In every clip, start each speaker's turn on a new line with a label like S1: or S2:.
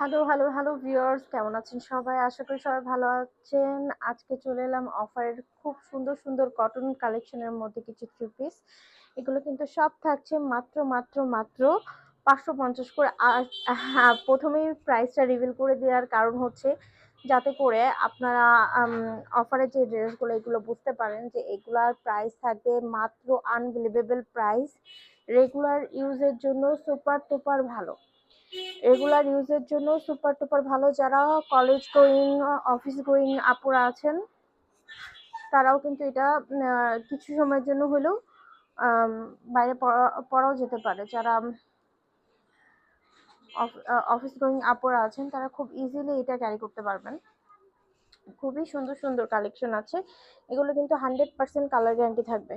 S1: Hello, hello, hello viewers কেমন আছেন সবাই? আশা করি সবাই ভালো আছেন। আজকে চলে এলাম অফারের খুব সুন্দর, সুন্দর কটন কালেকশনের মধ্যে কিছু থ্রি পিস। এগুলো কিন্তু সব থাকছে মাত্র, মাত্র, মাত্র ৫৫০ করে। আর হ্যাঁ, প্রথমেই প্রাইসটা রিভিল করে দেওয়ার কারণ হচ্ছে যাতে করে আপনারা অফারের যে ড্রেসগুলো এগুলো বুঝতে পারেন যে এগুলার প্রাইস থাকবে মাত্র আনবিলিভেবল প্রাইস। রেগুলার ইউজের জন্য সুপার টুপার ভালো। রেগুলার ইউজের জন্য সুপার টুপার ভালো যারা কলেজ গোয়িং, অফিস গোয়িং আপুরা আছেন তারাও কিন্তু এটা কিছু সময়ের জন্য হলেও বাইরে পড়া পড়াও যেতে পারে। যারা অফিস গোয়িং আপুরা আছেন তারা খুব ইজিলি এটা ক্যারি করতে পারবেন। খুবই সুন্দর সুন্দর কালেকশন আছে। এগুলো কিন্তু হান্ড্রেড পার্সেন্ট কালার গ্যারান্টি থাকবে।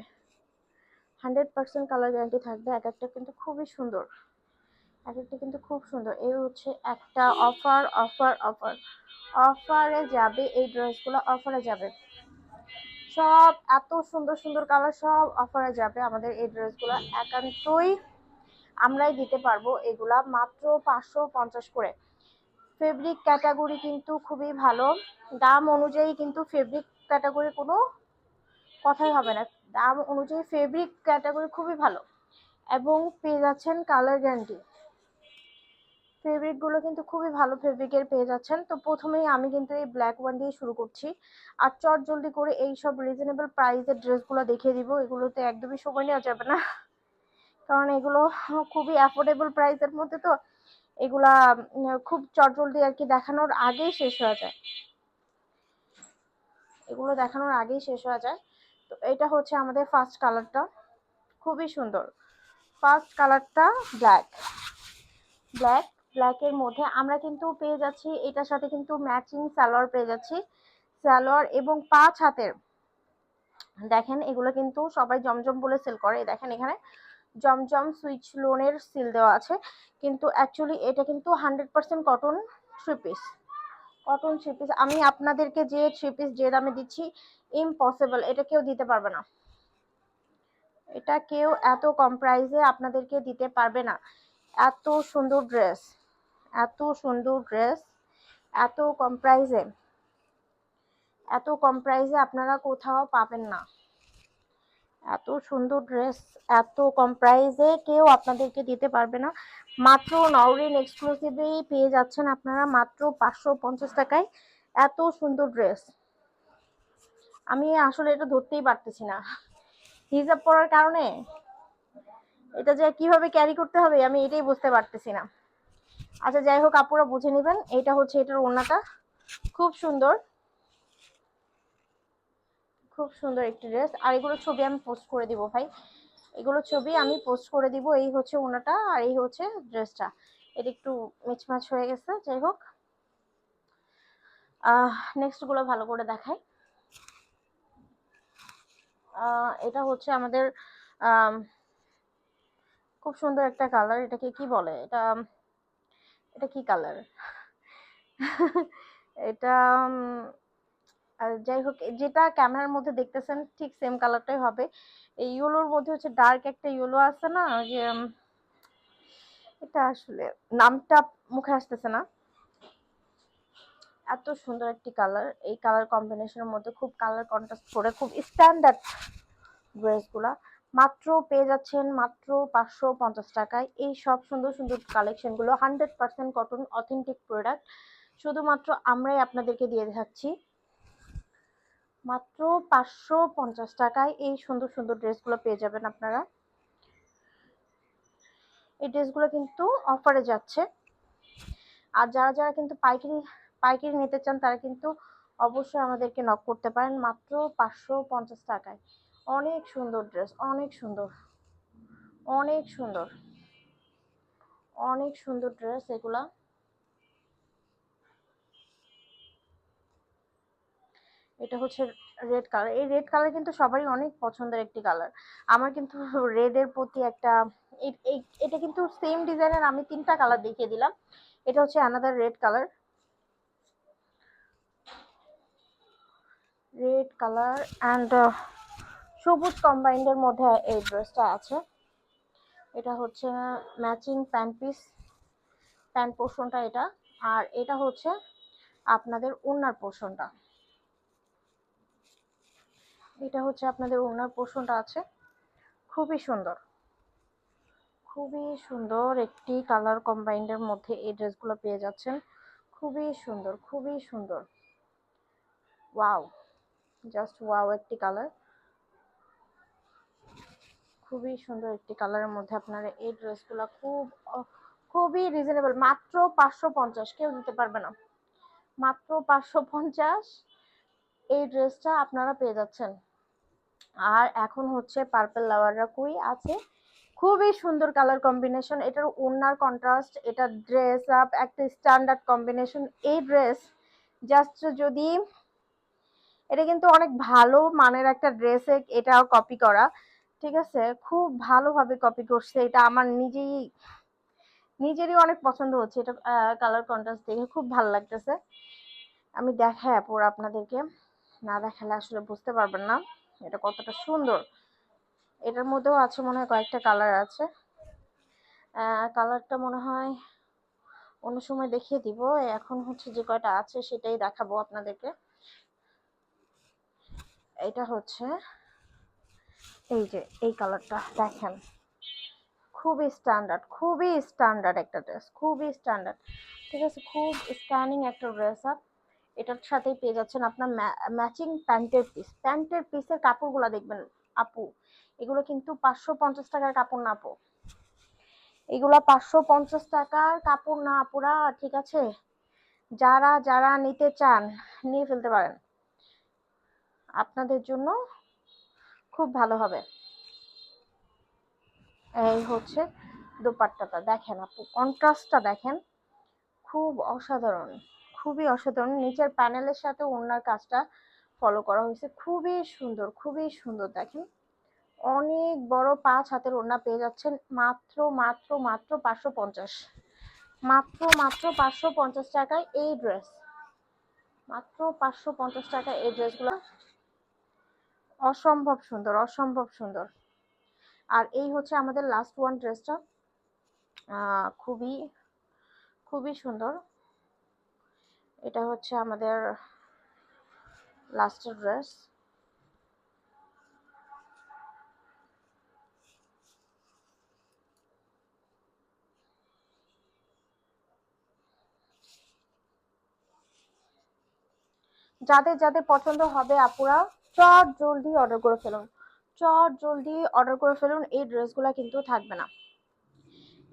S1: হান্ড্রেড পার্সেন্ট কালার গ্যারান্টি থাকবে। এক একটা কিন্তু খুবই সুন্দর। একটা কিন্তু খুব সুন্দর। এই হচ্ছে একটা অফার অফার অফার অফারে যাবে, এই ড্রেসগুলো অফারে যাবে। সব এত সুন্দর সুন্দর কালার সব অফারে যাবে আমাদের এই ড্রেসগুলো একান্তই আমরাই দিতে পারব এগুলা মাত্র পাঁচশো পঞ্চাশ করে। ফেব্রিক ক্যাটাগরি কিন্তু খুবই ভালো। দাম অনুযায়ী কিন্তু ফেব্রিক ক্যাটাগরি কোনো কথাই হবে না। দাম অনুযায়ী ফেব্রিক ক্যাটাগরি খুবই ভালো। এবং পেয়ে যাচ্ছেন কালার গ্যারান্টি ফেব্রিকগুলো কিন্তু খুবই ভালো ফেব্রিকের পেয়ে যাচ্ছেন। তো প্রথমেই আমি কিন্তু এই ব্ল্যাক ওয়ান দিয়ে শুরু করছি। আর চট জলদি করে এই সব রিজনেবল প্রাইসের ড্রেসগুলো দেখিয়ে দিব। এগুলোতে একদমই সময় নেওয়া যাবে না। কারণ এগুলো খুবই অ্যাফোর্ডেবল প্রাইসের মধ্যে তো এগুলা খুব চট জলদি আর কি দেখানোর আগেই শেষ হয়ে যায়। এগুলো দেখানোর আগেই শেষ হয়ে যায়। তো এটা হচ্ছে আমাদের ফার্স্ট কালারটা খুবই সুন্দর। ফার্স্ট কালারটা ব্ল্যাক ব্ল্যাক ব্ল্যাকের মধ্যে আমরা কিন্তু পেয়ে যাচ্ছি, এটার সাথে কিন্তু ম্যাচিং সালোয়ার পেয়ে যাচ্ছি। সালোয়ার এবং পাঁচ হাতের। দেখেন, এগুলো কিন্তু সবাই জমজম বলে সেল করে। দেখেন এখানে জমজম সুইচ লোনের সিল দেওয়া আছে। কিন্তু অ্যাকচুয়ালি এটা কিন্তু hundred percent cotton three piece cotton three piece আমি আপনাদেরকে যে থ্রি পিস যে দামে দিচ্ছি ইম্পসিবল এটা কেউ দিতে পারবে না। এটা কেউ এত কম প্রাইসে আপনাদেরকে দিতে পারবে না। এত সুন্দর ড্রেস এত সুন্দর ড্রেস এত কম প্রাইসে এত কম প্রাইসে আপনারা কোথাও পাবেন না। এত সুন্দর ড্রেস এত কম প্রাইসে কেউ আপনাদেরকে দিতে পারবে না। মাত্র নওরিন এক্সক্লুসিভেই পেয়ে যাচ্ছেন আপনারা মাত্র পাঁচশো পঞ্চাশ টাকায় এত সুন্দর ড্রেস আমি আসলে এটা ধরতেই পারতেছি না। হিজাব পরার কারণে এটা যে কীভাবে ক্যারি করতে হবে আমি এটাই বুঝতে পারতেছি না। আচ্ছা যাই হোক, আপুরা বুঝে নেবেন। এটা হচ্ছে এটার ওড়নাটা। খুব সুন্দর। খুব সুন্দর একটি ড্রেস। আর এগুলো ছবি আমি পোস্ট করে দিব ভাই। এগুলো ছবি আমি পোস্ট করে দিব, এই হচ্ছে ওনাটা আর এই হচ্ছে ড্রেসটা। এটা একটু মিচমাচ হয়ে গেছে, যাই হোক। নেক্সটগুলো ভালো করে দেখাই। এটা হচ্ছে আমাদের খুব সুন্দর একটা কালার। এটাকে কি বলে? এটা এটা কি কালার এটা যাই হোক, যেটা ক্যামেরার মধ্যে দেখতেছেন, ঠিক সেম কালারটাই হবে। এই ইয়েলোর মধ্যে হচ্ছে ডার্ক একটা ইয়েলো আছে না যে এটা আসলে নামটা মুখে আসতেছে না। এত সুন্দর একটি কালার এই কালার কম্বিনেশনের মধ্যে খুব কালার কন্ট্রাস্ট করে, খুব স্ট্যান্ডার্ড ড্রেসগুলা মাত্র পেয়ে যাচ্ছেন মাত্র পাঁচশো পঞ্চাশ টাকায়। এই সব সুন্দর সুন্দর কালেকশনগুলো hundred percent cotton authentic product শুধুমাত্র আমরাই আপনাদেরকে দিয়ে থাকছি মাত্র পাঁচশো পঞ্চাশ টাকায় এই সুন্দর সুন্দর ড্রেসগুলো পেয়ে যাবেন আপনারা। এই ড্রেসগুলো কিন্তু অফারে যাচ্ছে। আর যারা যারা কিন্তু পাইকারি পাইকারি নিতে চান তারা কিন্তু অবশ্যই আমাদেরকে নক করতে পারেন মাত্র পাঁচশো পঞ্চাশ টাকায়। অনেক সুন্দর ড্রেস অনেক সুন্দর অনেক সুন্দর অনেক সুন্দর ড্রেস এগুলা। এটা হচ্ছে রেড কালার এই রেড কালার কিন্তু সবারই অনেক পছন্দের একটি কালার আমার কিন্তু রেডের প্রতি একটা এটা কিন্তু সেম ডিজাইনের আমি তিনটা কালার দেখিয়ে দিলাম। এটা হচ্ছে another red colour red colour and সবুজ কম্বাইন্ডের মধ্যে এই ড্রেসটা আছে। এটা হচ্ছে ম্যাচিং প্যান্ট পিস প্যান্ট পোর্শনটা এটা। আর এটা হচ্ছে আপনাদের ওনার পোর্শনটা এটা হচ্ছে আপনাদের ওনার পোর্শনটা আছে। খুবই সুন্দর। খুবই সুন্দর একটি কালার কম্বাইন্ডের মধ্যে এই ড্রেসগুলো পেয়ে যাচ্ছেন। খুবই সুন্দর খুবই সুন্দর। ওয়াও জাস্ট ওয়াও একটি কালার খুবই সুন্দর একটি কালারের মধ্যে আপনারা এই ড্রেসগুলো খুব খুবই রিজনেবল মাত্র পাঁচশো পঞ্চাশ, কেউ দিতে পারবে না। মাত্র পাঁচশো পঞ্চাশ, এই ড্রেসটা আপনারা পেয়ে যাচ্ছেন। আর এখন হচ্ছে পার্পেল লাভাররা কুই আছে? খুবই সুন্দর কালার কম্বিনেশন এটার ওনার কন্ট্রাস্ট এটা ড্রেস আপ একটা স্ট্যান্ডার্ড কম্বিনেশন এই ড্রেস জাস্ট যদি, এটা কিন্তু অনেক ভালো মানের একটা ড্রেসে এটা কপি করা। ঠিক আছে? খুব ভালোভাবে কপি করছে। এটা আমার নিজেই, নিজেরই অনেক পছন্দ হচ্ছে এটা কালার কন্ট্রাস্ট দেখে। খুব ভালো লাগতেছে। আমি দেখাই আপুর আপনাদেরকে। না দেখালে আসলে বুঝতে পারবেন না এটা কতটা সুন্দর। এটার মধ্যেও আছে মনে হয় কয়েকটা কালার আছে। কালারটা মনে হয় অন্য সময় দেখিয়ে দিব। এখন হচ্ছে যে কয়টা আছে সেটাই দেখাবো আপনাদেরকে। এটা হচ্ছে এই যে, এই কালারটা দেখেন। খুবই স্ট্যান্ডার্ড খুবই স্ট্যান্ডার্ড একটা ড্রেস খুবই স্ট্যান্ডার্ড ঠিক আছে, খুব স্ক্যানিং একটা ড্রেস আপ এটার সাথেই পেয়ে যাচ্ছেন আপনার ম্যাচিং প্যান্টের পিস প্যান্টের পিসের কাপড়গুলো দেখবেন, আপু, এগুলো কিন্তু পাঁচশো পঞ্চাশ টাকার কাপড় না, আপু। এগুলো পাঁচশো পঞ্চাশ টাকার কাপড় না, আপুরা, ঠিক আছে? যারা যারা নিতে চান, নিয়ে ফেলতে পারেন। আপনাদের জন্য খুব ভালো হবে। এই হচ্ছে দোপাট্টাটা। দেখেন আপু, কন্ট্রাস্টটা দেখেন। খুব অসাধারণ, খুবই অসাধারণ। নিচের প্যানেলের সাথে ওনার কাজটা ফলো করা হয়েছে। খুবই সুন্দর খুবই সুন্দর। দেখেন, অনেক বড় পাঁচ হাতের ওড়না পেয়ে যাচ্ছেন। মাত্র মাত্র মাত্র পাঁচশো পঞ্চাশ। মাত্র মাত্র পাঁচশো পঞ্চাশ টাকায় এই ড্রেস মাত্র পাঁচশো পঞ্চাশ টাকায় এই ড্রেসগুলো অসম্ভব সুন্দর অসম্ভব সুন্দর। আর এই হচ্ছে আমাদের লাস্ট ওয়ান ড্রেসটা খুবই খুবই সুন্দর। এটা হচ্ছে আমাদের লাস্টের ড্রেস যাদের যাদের পছন্দ হবে আপুরা চট জলদি অর্ডার করে ফেলুন। চট জলদি অর্ডার করে ফেলুন, এই ড্রেসগুলো কিন্তু থাকবে না।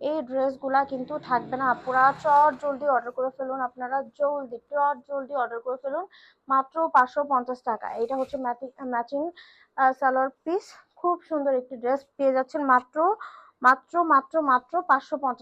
S1: এই ড্রেসগুলা কিন্তু থাকবে না, আপুরা। চট জলদি অর্ডার করে ফেলুন আপনারা, জলদি, চট জলদি অর্ডার করে ফেলুন। মাত্র পাঁচশো পঞ্চাশ টাকা। এটা হচ্ছে ম্যাচিং সালোয়ার পিস খুব সুন্দর একটি ড্রেস পেয়ে যাচ্ছেন। মাত্র মাত্র মাত্র মাত্র পাঁচশো পঞ্চাশ